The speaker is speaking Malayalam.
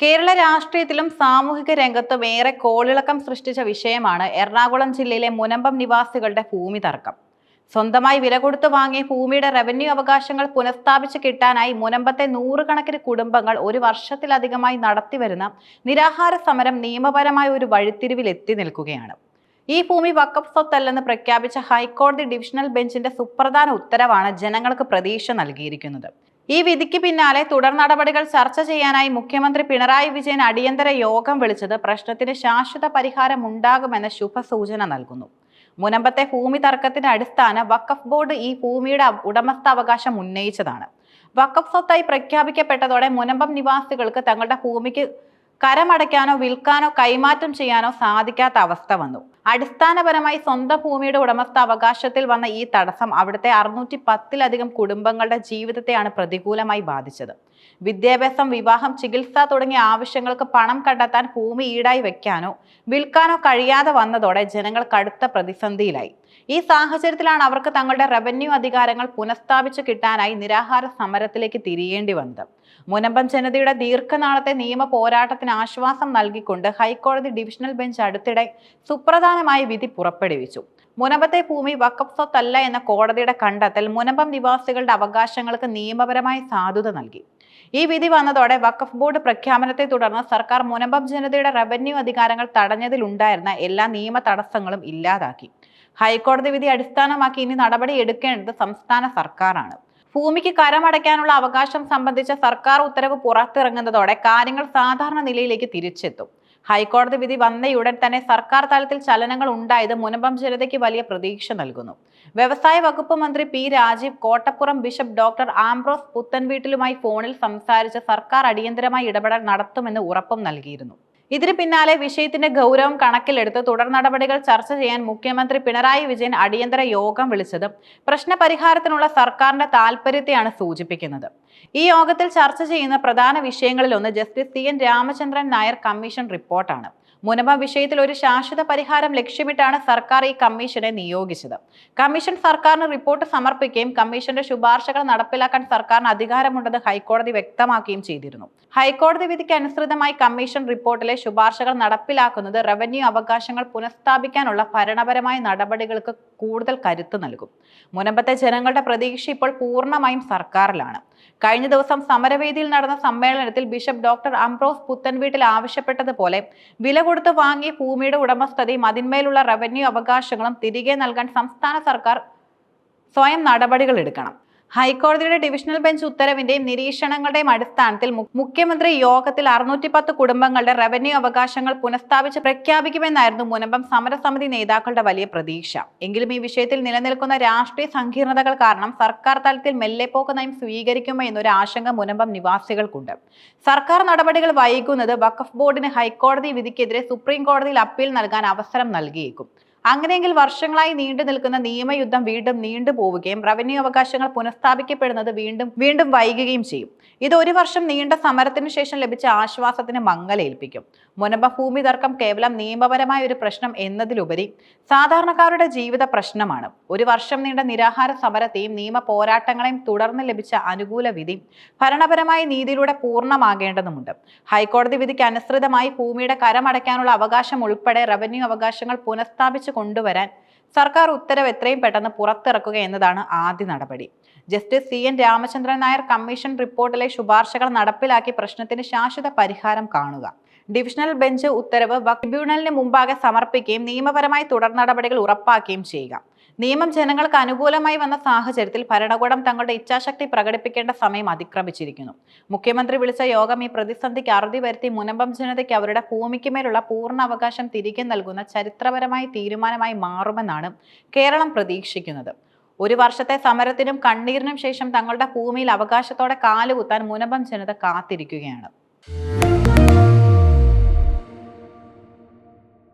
കേരള രാഷ്ട്രീയത്തിലും സാമൂഹിക രംഗത്തും ഏറെ കോളിളക്കം സൃഷ്ടിച്ച വിഷയമാണ് എറണാകുളം ജില്ലയിലെ മുനമ്പം നിവാസികളുടെ ഭൂമി തർക്കം. സ്വന്തമായി വില കൊടുത്തു വാങ്ങിയ ഭൂമിയുടെ റവന്യൂ അവകാശങ്ങൾ പുനഃസ്ഥാപിച്ച് കിട്ടാനായി മുനമ്പത്തെ നൂറുകണക്കിന് കുടുംബങ്ങൾ ഒരു വർഷത്തിലധികമായി നടത്തിവരുന്ന നിരാഹാര സമരം നിയമപരമായ ഒരു വഴിത്തിരിവിൽ എത്തി നിൽക്കുകയാണ്. ഈ ഭൂമി വക്കഫ് സ്വത്തല്ലെന്ന് പ്രഖ്യാപിച്ച ഹൈക്കോടതി ഡിവിഷണൽ ബെഞ്ചിന്റെ സുപ്രധാന ഉത്തരവാണ് ജനങ്ങൾക്ക് പ്രതീക്ഷ നൽകിയിരിക്കുന്നത്. ഈ വിധിക്ക് പിന്നാലെ തുടർ നടപടികൾ ചർച്ച ചെയ്യാനായി മുഖ്യമന്ത്രി പിണറായി വിജയൻ അടിയന്തര യോഗം വിളിച്ചത് പ്രശ്നത്തിന് ശാശ്വത പരിഹാരം ഉണ്ടാകുമെന്ന ശുഭസൂചന നൽകുന്നു. മുനമ്പത്തെ ഭൂമി തർക്കത്തിന്റെ അടിസ്ഥാന വക്കഫ് ബോർഡ് ഈ ഭൂമിയുടെ ഉടമസ്ഥാവകാശം ഉന്നയിച്ചതാണ്. വക്കഫ് സ്വത്തായി പ്രഖ്യാപിക്കപ്പെട്ടതോടെ മുനമ്പം നിവാസികൾക്ക് തങ്ങളുടെ ഭൂമിക്ക് കരമടയ്ക്കാനോ വിൽക്കാനോ കൈമാറ്റം ചെയ്യാനോ സാധിക്കാത്ത അവസ്ഥ വന്നു. അടിസ്ഥാനപരമായി സ്വന്തം ഭൂമിയുടെ ഉടമസ്ഥ അവകാശത്തിൽ വന്ന ഈ തടസ്സം അവിടുത്തെ അറുന്നൂറ്റി പത്തിലധികം കുടുംബങ്ങളുടെ ജീവിതത്തെയാണ് പ്രതികൂലമായി ബാധിച്ചത്. വിദ്യാഭ്യാസം വിവാഹം ചികിത്സ തുടങ്ങിയ ആവശ്യങ്ങൾക്ക് പണം കണ്ടെത്താൻ ഭൂമി ഈടായി വെക്കാനോ വിൽക്കാനോ കഴിയാതെ വന്നതോടെ ജനങ്ങൾ കടുത്ത പ്രതിസന്ധിയിലായി. ഈ സാഹചര്യത്തിലാണ് അവർക്ക് തങ്ങളുടെ റവന്യൂ അധികാരങ്ങൾ പുനഃസ്ഥാപിച്ചു കിട്ടാനായി നിരാഹാര സമരത്തിലേക്ക് തിരിയേണ്ടി വന്നത്. മുനമ്പം ജനതയുടെ ദീർഘനാളത്തെ നിയമ പോരാട്ടത്തിന് ആശ്വാസം നൽകിക്കൊണ്ട് ഹൈക്കോടതി ഡിവിഷണൽ ബെഞ്ച് അടുത്തിടെ സുപ്രധാനമായ വിധി പുറപ്പെടുവിച്ചു. മുനമ്പത്തെ ഭൂമി വക്കഫ് സ്വത്തല്ല എന്ന കോടതിയുടെ കണ്ടെത്തൽ മുനമ്പം നിവാസികളുടെ അവകാശങ്ങൾക്ക് നിയമപരമായ സാധുത നൽകി. ഈ വിധി വന്നതോടെ വഖഫ് ബോർഡ് പ്രഖ്യാപനത്തെ തുടർന്ന് സർക്കാർ മുനമ്പം ജനതയുടെ റവന്യൂ അധികാരങ്ങൾ തടഞ്ഞതിലുണ്ടായിരുന്ന എല്ലാ നിയമ തടസ്സങ്ങളും ഇല്ലാതാക്കി. ഹൈക്കോടതി വിധി അടിസ്ഥാനമാക്കി ഇനി നടപടി എടുക്കേണ്ടത് സംസ്ഥാന സർക്കാരാണ്. ഭൂമിക്ക് കരമടയ്ക്കാനുള്ള അവകാശം സംബന്ധിച്ച സർക്കാർ ഉത്തരവ് പുറത്തിറങ്ങുന്നതോടെ കാര്യങ്ങൾ സാധാരണ നിലയിലേക്ക് തിരിച്ചെത്തും. ഹൈക്കോടതി വിധി വന്നയുടൻ തന്നെ സർക്കാർ തലത്തിൽ ചലനങ്ങൾ ഉണ്ടായത് മുനമ്പം ജനതയ്ക്ക് വലിയ പ്രതീക്ഷ നൽകുന്നു. വ്യവസായ വകുപ്പ് മന്ത്രി P Rajeev Kottappuram bishop doctor Ambrose പുത്തൻവീട്ടിലുമായി ഫോണിൽ സംസാരിച്ച് സർക്കാർ അടിയന്തരമായി ഇടപെടൽ നടത്തുമെന്ന് ഉറപ്പും നൽകിയിരുന്നു. ഇതിന് പിന്നാലെ വിഷയത്തിന്റെ ഗൗരവം കണക്കിലെടുത്ത് തുടർ നടപടികൾ ചർച്ച ചെയ്യാൻ മുഖ്യമന്ത്രി പിണറായി വിജയൻ അടിയന്തര യോഗം വിളിച്ചത്. പ്രശ്നപരിഹാരത്തിനുള്ള സർക്കാരിന്റെ താൽപര്യത്തെയാണ് സൂചിപ്പിക്കുന്നത്. ഈ യോഗത്തിൽ ചർച്ച ചെയ്യുന്ന പ്രധാന വിഷയങ്ങളിലൊന്ന് justice C N Ramachandran Nair commission റിപ്പോർട്ടാണ്. മുനമ്പ വിഷയത്തിൽ ഒരു ശാശ്വത പരിഹാരം ലക്ഷ്യമിട്ടാണ് സർക്കാർ ഈ കമ്മീഷനെ നിയോഗിച്ചത്. കമ്മീഷൻ സർക്കാരിന് റിപ്പോർട്ട് സമർപ്പിക്കുകയും കമ്മീഷന്റെ ശുപാർശകൾ നടപ്പിലാക്കാൻ സർക്കാരിന് അധികാരമുണ്ടെന്ന് ഹൈക്കോടതി വ്യക്തമാക്കുകയും ചെയ്തിരുന്നു. ഹൈക്കോടതി വിധിക്ക് അനുസൃതമായി കമ്മീഷൻ റിപ്പോർട്ടിലെ ശുപാർശകൾ നടപ്പിലാക്കുന്നത് റവന്യൂ അവകാശങ്ങൾ പുനഃസ്ഥാപിക്കാനുള്ള ഭരണപരമായ നടപടികൾക്ക് കൂടുതൽ കരുത്ത് നൽകും. മുനമ്പത്തെ ജനങ്ങളുടെ പ്രതീക്ഷ ഇപ്പോൾ പൂർണമായും സർക്കാരിലാണ്. കഴിഞ്ഞ ദിവസം സമരവേദിയിൽ നടന്ന സമ്മേളനത്തിൽ ബിഷപ്പ് ഡോക്ടർ അംബ്രോസ് പുത്തൻവീട്ടിൽ ആവശ്യപ്പെട്ടതുപോലെ വില കൊടുത്ത് വാങ്ങിയ ഭൂമിയുടെ ഉടമസ്ഥതയും അതിന്മേലുള്ള റവന്യൂ അവകാശങ്ങളും തിരികെ നൽകാൻ സംസ്ഥാന സർക്കാർ സ്വയം നടപടികൾ എടുക്കണം. ഹൈക്കോടതിയുടെ ഡിവിഷണൽ ബെഞ്ച് ഉത്തരവിന്റെയും നിരീക്ഷണങ്ങളുടെയും അടിസ്ഥാനത്തിൽ മുഖ്യമന്ത്രി യോഗത്തിൽ അറുന്നൂറ്റി പത്ത് കുടുംബങ്ങളുടെ റവന്യൂ അവകാശങ്ങൾ പുനഃസ്ഥാപിച്ച് പ്രഖ്യാപിക്കുമെന്നായിരുന്നു മുനമ്പം സമരസമിതി നേതാക്കളുടെ വലിയ പ്രതീക്ഷ. എങ്കിലും ഈ വിഷയത്തിൽ നിലനിൽക്കുന്ന രാഷ്ട്രീയ സങ്കീർണതകൾ കാരണം സർക്കാർ തലത്തിൽ മെല്ലെപ്പോക്ക് നയം സ്വീകരിക്കുമോ എന്നൊരു ആശങ്ക മുനമ്പം നിവാസികൾക്കുണ്ട്. സർക്കാർ നടപടികൾ വൈകുന്നത് വഖഫ് ബോർഡിന് ഹൈക്കോടതി വിധിക്കെതിരെ സുപ്രീം കോടതിയിൽ അപ്പീൽ നൽകാൻ അവസരം നൽകിയേക്കും. അങ്ങനെയെങ്കിൽ വർഷങ്ങളായി നീണ്ടു നിൽക്കുന്ന നിയമയുദ്ധം വീണ്ടും നീണ്ടുപോവുകയും റവന്യൂ അവകാശങ്ങൾ പുനഃസ്ഥാപിക്കപ്പെടുന്നത് വീണ്ടും വീണ്ടും വൈകുകയും ചെയ്യും. ഇത് ഒരു വർഷം നീണ്ട സമരത്തിന് ശേഷം ലഭിച്ച ആശ്വാസത്തിന് മങ്ങലേൽപ്പിക്കും. മുനമ്പ ഭൂമി തർക്കം കേവലം നിയമപരമായ ഒരു പ്രശ്നം എന്നതിലുപരി സാധാരണക്കാരുടെ ജീവിത പ്രശ്നമാണ്. ഒരു വർഷം നീണ്ട നിരാഹാര സമരത്തെയും നിയമ പോരാട്ടങ്ങളെയും തുടർന്ന് ലഭിച്ച അനുകൂല വിധി ഭരണപരമായ നീതിയിലൂടെ പൂർണമാകേണ്ടതുണ്ട് ഹൈക്കോടതി വിധിക്ക് അനുസൃതമായി ഭൂമിയുടെ കരമടയ്ക്കാനുള്ള അവകാശം ഉൾപ്പെടെ റവന്യൂ അവകാശങ്ങൾ പുനഃസ്ഥാപിച്ചു കൊണ്ടുവരാൻ സർക്കാർ ഉത്തരവ് എത്രയും പെട്ടെന്ന് പുറത്തിറക്കുക എന്നതാണ് ആദ്യ നടപടി. Justice C N Ramachandran Nair commission റിപ്പോർട്ടിലെ ശുപാർശകൾ നടപ്പിലാക്കി പ്രശ്നത്തിന് ശാശ്വത പരിഹാരം കാണുക. ഡിവിഷണൽ ബെഞ്ച് ഉത്തരവ് ട്രിബ്യൂണലിന് മുമ്പാകെ സമർപ്പിക്കുകയും നിയമപരമായി തുടർ നടപടികൾ ഉറപ്പാക്കുകയും ചെയ്യുക. നിയമം ജനങ്ങൾക്ക് അനുകൂലമായി വന്ന സാഹചര്യത്തിൽ ഭരണകൂടം തങ്ങളുടെ ഇച്ഛാശക്തി പ്രകടിപ്പിക്കേണ്ട സമയം അതിക്രമിച്ചിരിക്കുന്നു. മുഖ്യമന്ത്രി വിളിച്ച യോഗം ഈ പ്രതിസന്ധിക്ക് അറുതി വരുത്തി മുനമ്പം ജനതയ്ക്ക് അവരുടെ ഭൂമിക്ക് മേലുള്ള പൂർണ അവകാശം തിരികെ നൽകുന്ന ചരിത്രപരമായ തീരുമാനമായി മാറുമെന്നാണ് കേരളം പ്രതീക്ഷിക്കുന്നത്. ഒരു വർഷത്തെ സമരത്തിനും കണ്ണീരിനും ശേഷം തങ്ങളുടെ ഭൂമിയിൽ അവകാശത്തോടെ കാലുകുത്താൻ മുനമ്പം ജനത കാത്തിരിക്കുകയാണ്.